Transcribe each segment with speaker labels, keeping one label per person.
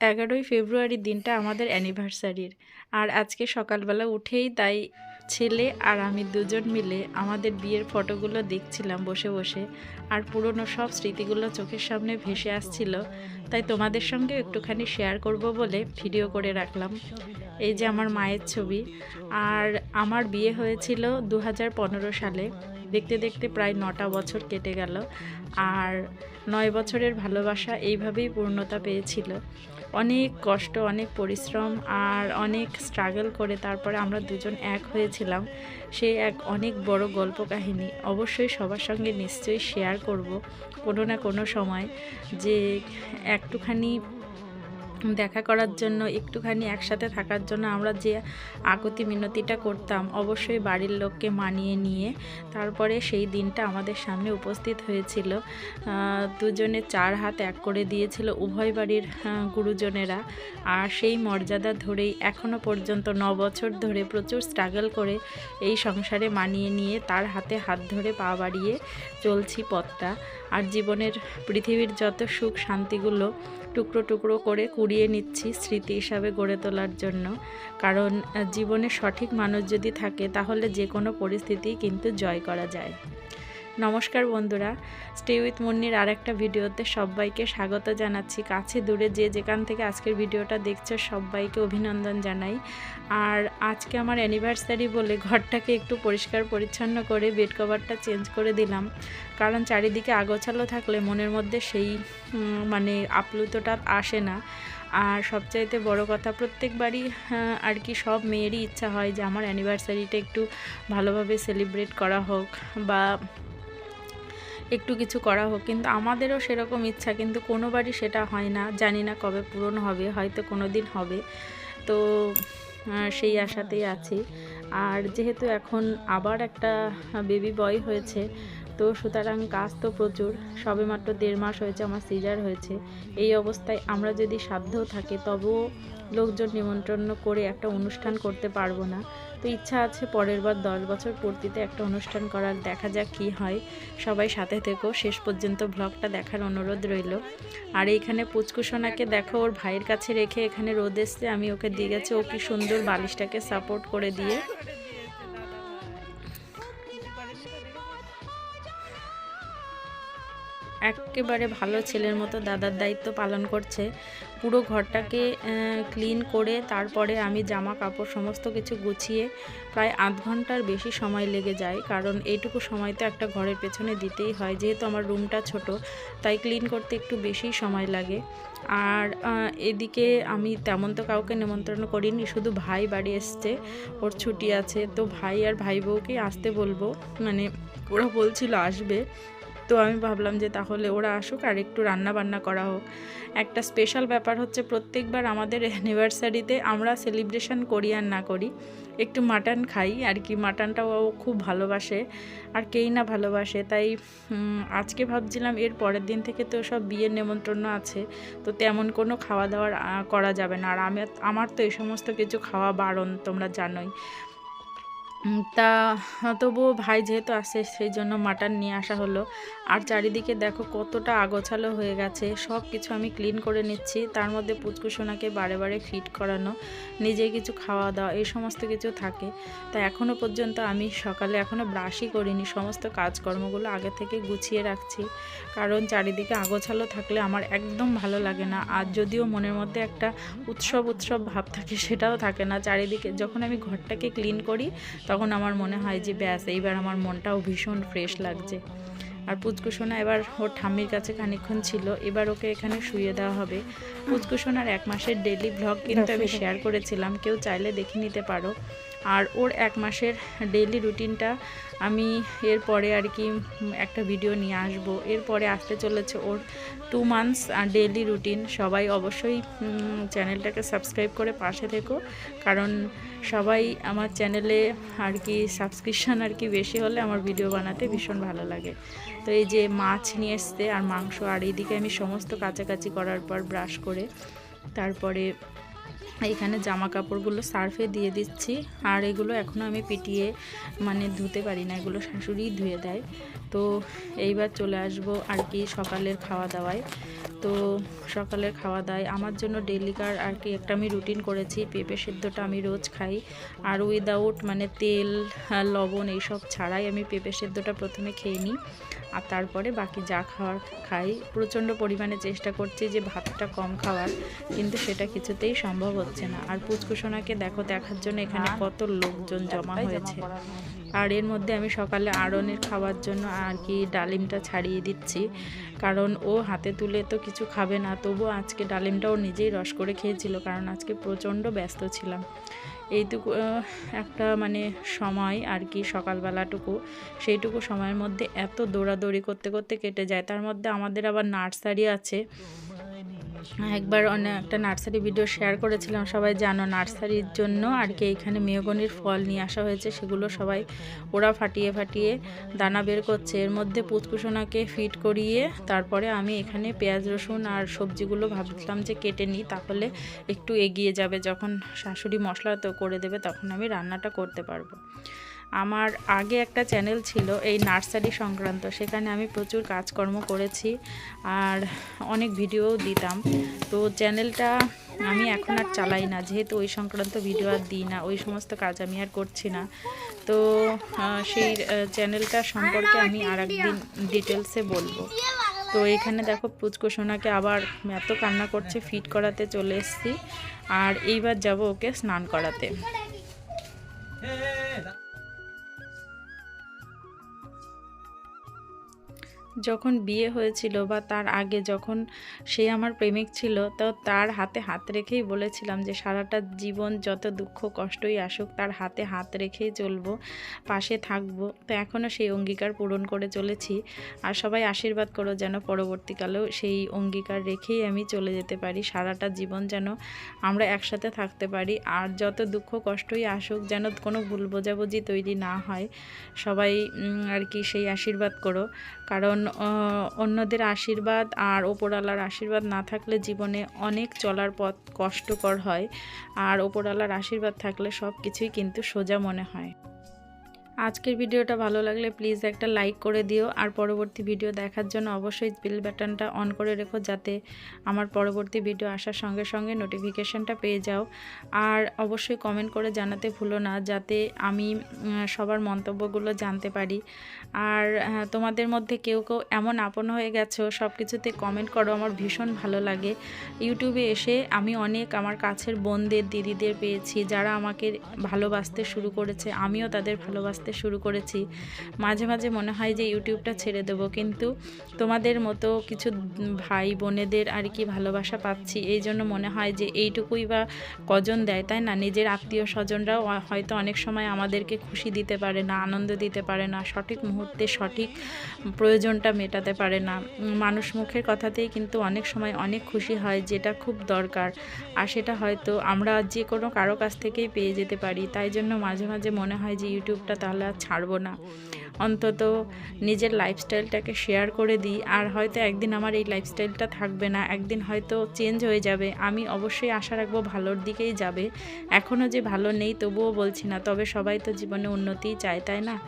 Speaker 1: এগারোই ফেব্রুয়ারির দিনটা আমাদের অ্যানিভার্সারির। আর আজকে সকালবেলা উঠেই তাই ছেলে আর আমি দুজন মিলে আমাদের বিয়ের ফটোগুলো দেখছিলাম বসে বসে। আর পুরনো সব স্মৃতিগুলো চোখের সামনে ভেসে আসছিল। তাই তোমাদের সঙ্গে একটুখানি শেয়ার করব বলে ভিডিও করে রাখলাম। এই যে আমার মায়ের ছবি। আর আমার বিয়ে হয়েছিল দু হাজার পনেরো সালে। দেখতে দেখতে প্রায় নটা বছর কেটে গেল। আর নয় বছরের ভালোবাসা এইভাবেই পূর্ণতা পেয়েছিল। অনেক কষ্ট, অনেক পরিশ্রম আর অনেক স্ট্রাগল করে তারপরে আমরা দুজন এক হয়েছিলাম। সে এক অনেক বড় গল্প কাহিনী অবশ্যই সবার সঙ্গে নিশ্চয়ই শেয়ার করব কোনো না কোনো সময় যে একটুখানি দেখা করার জন্য, একটুখানি একসাথে থাকার জন্য আমরা যে আগতি মিনতিটা করতাম, অবশ্যই বাড়ির লোককে মানিয়ে নিয়ে তারপরে সেই দিনটা আমাদের সামনে উপস্থিত হয়েছিল। দুজনে চার হাত এক করে দিয়েছিল উভয় বাড়ির গুরুজনেরা। আর সেই মর্যাদা ধরেই এখনও পর্যন্ত ন বছর ধরে প্রচুর স্ট্রাগল করে এই সংসারে মানিয়ে নিয়ে তার হাতে হাত ধরে পা বাড়িয়ে চলছি পথটা। আর জীবনের পৃথিবীর যত সুখ শান্তিগুলো টুকরো টুকরো করে কুড়িয়ে নিচ্ছি স্মৃতি হিসাবে গড়ে তোলার জন্য। কারণ জীবনে সঠিক মানুষ যদি থাকে, তাহলে যে কোনো পরিস্থিতি কিন্তু জয় করা যায়। নমস্কার বন্ধুরা স্টে উইথ মুন্নির আর একটা ভিডিওতে সবাইকে স্বাগত জানাচ্ছি। কাছে দূরে যে যেখান থেকে আজকের ভিডিওটা দেখছ, সবাইকে অভিনন্দন জানাই। আর আজকে আমার অ্যানিভার্সারি বলে ঘরটাকে একটু পরিষ্কার পরিচ্ছন্ন করে বেড কভারটা চেঞ্জ করে দিলাম। কারণ চারিদিকে আগোছালো থাকলে মনের মধ্যে সেই মানে আপ্লুতটা আসে না। আর সবচাইতে বড় কথা, প্রত্যেকবারই আর কি সব মেয়েরই ইচ্ছা হয় যে আমার অ্যানিভার্সারিটা একটু ভালোভাবে সেলিব্রেট করা হোক বা একটু কিছু করা হোক। কিন্তু আমাদেরও সেরকম ইচ্ছা, কিন্তু কোনোবারই সেটা হয় না। জানি না কবে পূরণ হবে, হয়তো কোনো দিন হবে। তো সেই আশাতেই আছি। আর যেহেতু এখন আবার একটা বেবি বয় হয়েছে তো সুতরাং কাজ তো প্রচুর। সবেমাত্র দেড় মাস হয়েছে, আমার সিজার হয়েছে। এই অবস্থায় আমরা যদি সাধ্যও থাকে, তবুও লোকজন নিমন্ত্রণ করে একটা অনুষ্ঠান করতে পারব না। তো ইচ্ছা আছে পরের বার দশ বছর পূর্তিতে একটা অনুষ্ঠান করার, দেখা যাক কি হয়। সবাই সাথে থেকো, শেষ পর্যন্ত ব্লগটা দেখার অনুরোধ রইল। আর এইখানে পুচকুসোনাকে দেখো, ওর ভাইয়ের কাছে রেখে এখানে রোদ এসছে, আমি ওকে দিয়ে গেছি, ও কি সুন্দর বালিশটাকে সাপোর্ট করে দিয়ে। একেবারে ভালো ছেলের মতো দাদার দায়িত্ব পালন করছে। পুরো ঘরটাকে ক্লিন করে তারপরে আমি জামা কাপড় সমস্ত কিছু গুছিয়ে প্রায় আধ ঘণ্টার বেশি সময় লেগে যায়। কারণ এইটুকু সময় তো একটা ঘরের পেছনে দিতেই হয়। যেহেতু আমার রুমটা ছোট, তাই ক্লিন করতে একটু বেশি সময় লাগে। আর এদিকে আমি তেমন তো কাউকে নিমন্ত্রণ করিনি, শুধু ভাই বাড়ি এসছে, ওর ছুটি আছে। তো ভাই আর ভাই বউকে আসতে বলব। মানে ওরা বলছিল আসবে। তো আমি ভাবলাম যে তাহলে ওরা আসুক আর একটু রান্না বান্না করা হোক। একটা স্পেশাল ব্যাপার হচ্ছে প্রত্যেকবার আমাদের অ্যানিভার্সারিতে আমরা সেলিব্রেশন করি আর না করি। একটু মাটন খাই আর কি মাটনটা ও খুব ভালোবাসে আর কেই না ভালোবাসে। তাই আজকে ভাবছিলাম এর পরের দিন থেকে তো সব বিয়ের নেমন্ত্রণ আছে, তো তেমন কোনো খাওয়া দাওয়ার করা যাবে না। আর আমি, আমার তো এই সমস্ত কিছু খাওয়া বারণ তোমরা জানোই। তা তবুও ভাই যেহেতু আসে সেই জন্য মাটন নিয়ে আসা হলো। আর চারিদিকে দেখো কতটা আগোছালো হয়ে গেছে। সব কিছু আমি ক্লিন করে নিচ্ছি। তার মধ্যে পুচকুসোনাকে বারে বারে ফিট করানো নিজে কিছু খাওয়া দাওয়া, এই সমস্ত কিছু থাকে। তা এখনও পর্যন্ত আমি সকালে এখনও ব্রাশই করিনি। সমস্ত কাজকর্মগুলো আগে থেকে গুছিয়ে রাখছি। কারণ চারিদিকে আগোছালো থাকলে আমার একদম ভালো লাগে না। আর যদিও মনের মধ্যে একটা উৎসব উৎসব ভাব থাকে, সেটাও থাকে না। চারিদিকে যখন আমি ঘরটাকে ক্লিন করি তখন আমার মনে হয় যে ব্যাস এইবার আমার মনটাও ভীষণ ফ্রেশ লাগছে। আর পুচকুসোনা এবার ওর ঠাম্মির কাছে খানিক্ষণ ছিল এবার ওকে এখানে শুয়ে দেওয়া হবে। পুচকুসোনার এক মাসের ডেলি ভ্লগ কিন্তু আমি শেয়ার করেছিলাম কেউ চাইলে দেখে নিতে পারো। আর ওর এক মাসের ডেইলি রুটিনটা আমি এরপরে আর কি একটা ভিডিও নিয়ে আসব। এরপরে আসতে চলেছে ওর টু মান্থস ডেইলি রুটিন সবাই অবশ্যই চ্যানেলটাকে সাবস্ক্রাইব করে পাশে থেকো। কারণ সবাই আমার চ্যানেলে আর কি সাবস্ক্রিপশন আর কি বেশি হলে আমার ভিডিও বানাতে ভীষণ ভালো লাগে। তো এই যে মাছ নিয়ে এসছে আর মাংস, আর এইদিকে আমি সমস্ত কাছাকাছি করার পর ব্রাশ করে তারপরে এইখানে জামা কাপড়গুলো সার্ফে দিয়ে দিচ্ছি। আর এগুলো এখনও আমি পিটিয়ে মানে ধুতে পারি না, এগুলো শাশুড়িই ধুয়ে দেয়। তো এইবার চলে আসব আর কি সকালের খাওয়া দাওয়ায় তো সকালের খাওয়া দাওয়ায় আমার জন্য ডেলিকার আর কি একটা আমি রুটিন করেছি। পেঁপে সেদ্ধটা আমি রোজ খাই। আর উইদাউট মানে তেল লবণ এইসব ছাড়াই আমি পেঁপে সেদ্ধটা প্রথমে খেয়ে নিই। আর তারপরে বাকি যা খাওয়ার খাই। প্রচণ্ড পরিমাণে চেষ্টা করছি যে ভাতটা কম খাওয়ার, কিন্তু সেটা কিছুতেই সম্ভব হচ্ছে না। আর পুচকুসোনাকে দেখো, দেখার জন্য এখানে কত লোকজন জমা হয়েছে। আর এর মধ্যে আমি সকালে আড়নের খাওয়ার জন্য আর কি ডালিমটা ছাড়িয়ে দিচ্ছি। কারণ ও হাতে তুলে তো কিছু খাবে না তবু আজকে ডালিমটা ও নিজেই রস করে খেয়েছিল, কারণ আজকে প্রচণ্ড ব্যস্ত ছিলাম। এইটুকু একটা মানে সময় আর কি সকালবেলাটুকু, সেইটুকু সময়ের মধ্যে এত দৌড়াদৌড়ি করতে করতে কেটে যায়। তার মধ্যে আমাদের আবার নার্সারি আছে একবার অনেক একটা নার্সারি ভিডিও শেয়ার করেছিলাম, সবাই জানো নার্সারির জন্য আর কি, এখানে মেয়গনির ফল নিয়ে আসা হয়েছে, সেগুলো সবাই ওরা ফাটিয়ে ফাটিয়ে দানা বের করছে। এর মধ্যে পুচকুসোনাকে ফিট করিয়ে তারপরে আমি এখানে পেঁয়াজ, রসুন আর সবজিগুলো ভাবছিলাম যে কেটে নিই, তাহলে একটু এগিয়ে যাবে। যখন শাশুড়ি মশলা তো করে দেবে, তখন আমি রান্নাটা করতে পারব। আমার আগে একটা চ্যানেল ছিল এই নার্সারি সংক্রান্ত, সেখানে আমি প্রচুর কাজকর্ম করেছি আর অনেক ভিডিওও দিতাম। তো চ্যানেলটা আমি এখন আর চালাই না, যেহেতু ওই সংক্রান্ত ভিডিও আর দিই না, ওই সমস্ত কাজ আমি আর করছি না। তো সেই চ্যানেলটা সম্পর্কে আমি আর একদিন ডিটেলসে বলব। তো এখানে দেখো পুচকো সোনাকে আবার এত কান্না করছে ফিট করাতে চলে এসেছি। আর এইবার যাব ওকে স্নান করাতে। যখন বিয়ে হয়েছিল বা তার আগে যখন সে আমার প্রেমিক ছিল, তো তার হাতে হাত রেখেই বলেছিলাম যে সারাটা জীবন যত দুঃখ কষ্টই আসুক, তার হাতে হাত রেখেই চলবো, পাশে থাকব। তো এখনও সেই অঙ্গীকার পূরণ করে চলেছি। আর সবাই আশীর্বাদ করো যেন পরবর্তীকালেও সেই অঙ্গীকার রেখেই আমি চলে যেতে পারি। সারাটা জীবন যেন আমরা একসাথে থাকতে পারি। আর যত দুঃখ কষ্টই আসুক, যেন কোনো ভুল বোঝাবুঝি তৈরি না হয়, সবাই আর কি সেই আশীর্বাদ করো। কারণ অন্যদের আশীর্বাদ আর ওপরওয়ালার আশীর্বাদ না থাকলে জীবনে অনেক চলার পথ কষ্টকর হয়। আর ওপরওয়ালার আশীর্বাদ থাকলে সব কিছুই কিন্তু সোজা মনে হয়। আজকের ভিডিওটা ভালো লাগলে প্লিজ একটা লাইক করে দিও আর পরবর্তী ভিডিও দেখার জন্য অবশ্যই বেল বাটনটা অন করে রেখো যাতে আমার পরবর্তী ভিডিও আসার সঙ্গে সঙ্গে নোটিফিকেশানটা পেয়ে যাও। আর অবশ্যই কমেন্ট করে জানাতে ভুলো না যাতে আমি সবার মন্তব্যগুলো জানতে পারি। আর তোমাদের মধ্যে কেউ কেউ এমন আপন হয়ে গেছো সব কিছুতে কমেন্ট করো, আমার ভীষণ ভালো লাগে। ইউটিউবে এসে আমি অনেক আমার কাছের বোনদের, দিদিদের পেয়েছি, যারা আমাকে ভালোবাসতে শুরু করেছে, আমিও তাদের ভালোবাসতে শুরু করেছি। মাঝে মাঝে মনে হয় যে ইউটিউবটা ছেড়ে দেবো, কিন্তু তোমাদের মতো কিছু ভাই বোনেদের আর কি ভালোবাসা পাচ্ছি। এই জন্য মনে হয় যে এইটুকুই বা কজন দেয়, তাই না? নিজের আত্মীয় স্বজনরাও হয়তো অনেক সময় আমাদেরকে খুশি দিতে পারে না, আনন্দ দিতে পারে না, সঠিক মুহূর্তে সঠিক প্রয়োজনটা মেটাতে পারে না। মানুষ মুখের কথাতেই কিন্তু অনেক সময় অনেক খুশি হয়, যেটা খুব দরকার। আর সেটা হয়তো আমরা যে কোনো কারও কাছ থেকেই পেয়ে যেতে পারি। তাই জন্য মাঝে মাঝে মনে হয় যে ইউটিউবটা তাহলে আর ছাড়বো না। অন্তত নিজের লাইফস্টাইলটাকে শেয়ার করে দিই। আর হয়তো একদিন আমার এই লাইফস্টাইলটা থাকবে না, একদিন হয়তো চেঞ্জ হয়ে যাবে। আমি অবশ্যই আশা রাখব ভালোর দিকেই যাবে। এখনও যে ভালো নেই তবুও বলছি না, তবে সবাই তো জীবনে উন্নতিই চায়, তাই না?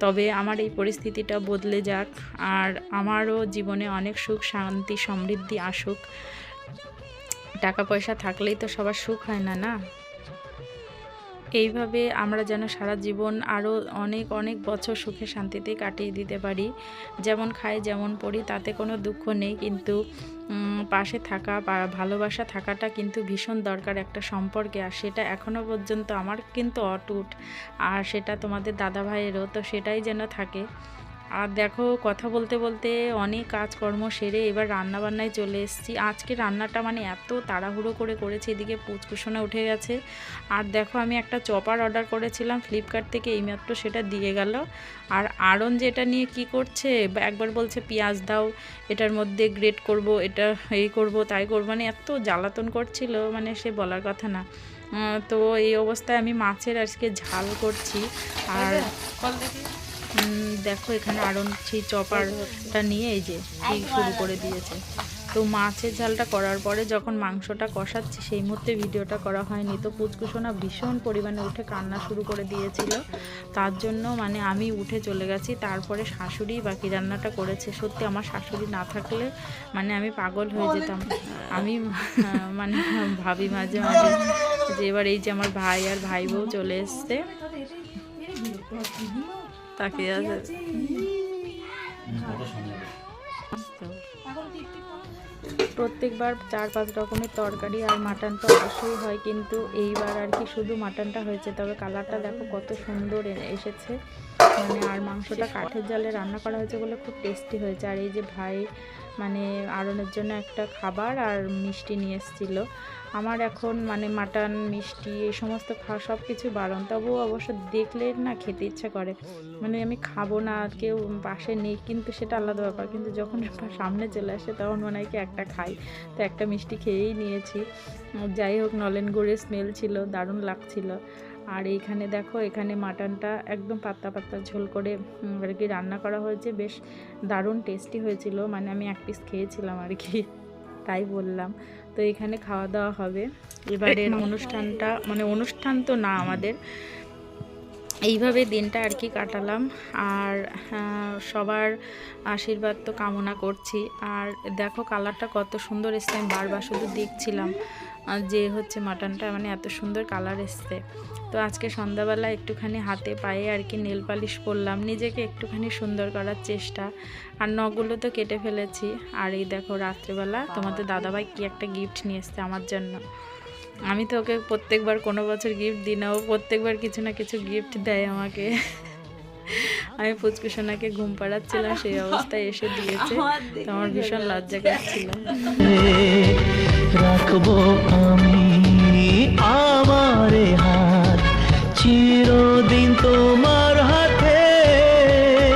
Speaker 1: তবে আমার এই পরিস্থিতিটা বদলে যাক। আর আমারও জীবনে অনেক সুখ, শান্তি, সমৃদ্ধি আসুক। টাকা পয়সা থাকলেই তো সবার সুখ হয় না না? এইভাবে আমরা যেন সারা জীবন আরও অনেক অনেক বছর সুখে শান্তিতে কাটিয়ে দিতে পারি। যেমন খাই, যেমন পড়ি, তাতে কোনো দুঃখ নেই, কিন্তু পাশে থাকা ভালোবাসা থাকাটা কিন্তু ভীষণ দরকার একটা সম্পর্কে। আর সেটা এখনও পর্যন্ত আমার কিন্তু অটুট। আর সেটা তোমাদের দাদা ভাইয়েরও তো সেটাই যেন থাকে। আর দেখো, কথা বলতে বলতে অনেক কাজকর্ম সেরে এবার রান্না বান্নায় চলে এসেছি। আজকে রান্নাটা মানে এত তাড়াহুড়ো করে করেছি, এদিকে পুচকুসোনা উঠে গেছে। আর দেখো, আমি একটা চপার অর্ডার করেছিলাম, ফ্লিপকার্ট থেকে এইমাত্র সেটা দিয়ে গেল। আর আড়ন যেটা নিয়ে কি করছে একবার বলছে, পেঁয়াজ দাও, এটার মধ্যে গ্রেট করব, এটা এই করব, তাই করব। মানে এত জ্বালাতন করছিল মানে সে বলার কথা না। তো এই অবস্থায় আমি মাছের আজকে ঝাল করছি। আর দেখো এখানে আরন সেই চপারটা নিয়ে এই যে এই শুরু করে দিয়েছে। তো মাছের ঝালটা করার পরে যখন মাংসটা কষাচ্ছি, সেই মুহূর্তে ভিডিওটা করা হয়নি। তো পুচকুসোনা ভীষণ পরিমাণে উঠে কান্না শুরু করে দিয়েছিল। তার জন্য মানে আমি উঠে চলে গেছি। তারপরে শাশুড়ি বাকি রান্নাটা করেছে। সত্যি আমার শাশুড়ি না থাকলে মানে আমি পাগল হয়ে যেতাম। আমি মানে ভাবি মাঝে মাঝে যে এবার এই যে আমার ভাই আর ভাই বউ চলে এসছে। প্রত্যেকবার চার পাঁচ রকমের তরকারি আর মাটন তো অবশ্যই হয়, কিন্তু এইবার আর কি শুধু মাটনটা হয়েছে, তবে কালারটা দেখো কত সুন্দর এসেছে। মানে আর মাংসটা কাঠের জালে রান্না করা হয়েছে বলে খুব টেস্টি হয়েছে। আর এই যে ভাই মানে আড়নের জন্য একটা খাবার আর মিষ্টি নিয়ে এসেছিল। আমার এখন মানে মাটন, মিষ্টি এই সমস্ত খাওয়া সব কিছু বারণ। তবুও অবশ্য দেখলে না খেতে ইচ্ছা করে। মানে আমি খাব না, আর কেউ পাশে নেই, কিন্তু সেটা আলাদা ব্যাপার। কিন্তু যখন সামনে চলে আসে, তখন মনে হয় কি একটা খাই। তো একটা মিষ্টি খেয়েই নিয়েছি। যাই হোক, নলেন গুড়ের স্মেল ছিল, দারুণ লাগছিল। আর এইখানে দেখো এখানে মাটনটা একদম পাতলা পাতলা ঝোল করে আর কি রান্না করা হয়েছে। বেশ দারুণ টেস্টি হয়েছিল মানে আমি এক পিস খেয়েছিলাম আর কি তাই বললাম। তো এখানে খাওয়া দাওয়া হবে। এবারের অনুষ্ঠানটা মানে অনুষ্ঠান তো না আমাদের। এইভাবে দিনটা আর কি কাটালাম। আর সবার আশীর্বাদ তো কামনা করছি। আর দেখো কালারটা কত সুন্দর এসছে আমি বারবার শুধু দেখছিলাম। যে হচ্ছে মাটনটা মানে এত সুন্দর কালার এসছে। তো আজকে সন্ধ্যাবেলা একটুখানি হাতে পায়ে আর কি নেল পালিশ করলাম নিজেকে একটুখানি সুন্দর করার চেষ্টা। আর নখগুলো তো কেটে ফেলেছি। আর এই দেখো রাত্রেবেলা তোমাদের দাদাভাই কি একটা গিফট নিয়ে এসছে আমার জন্য। আমি তো ওকে প্রত্যেকবার কোনো বছর গিফট দিই না ও প্রত্যেকবার কিছু না কিছু গিফট দেয় আমাকে। আমি পুচকুসোনাকে ঘুম পাড়াচ্ছিলাম সেই অবস্থায় এসে দিয়েছে। তো আমার ভীষণ লজ্জা করছিল।
Speaker 2: রাখব আমি আমারে হাত। চিরদিন তোমার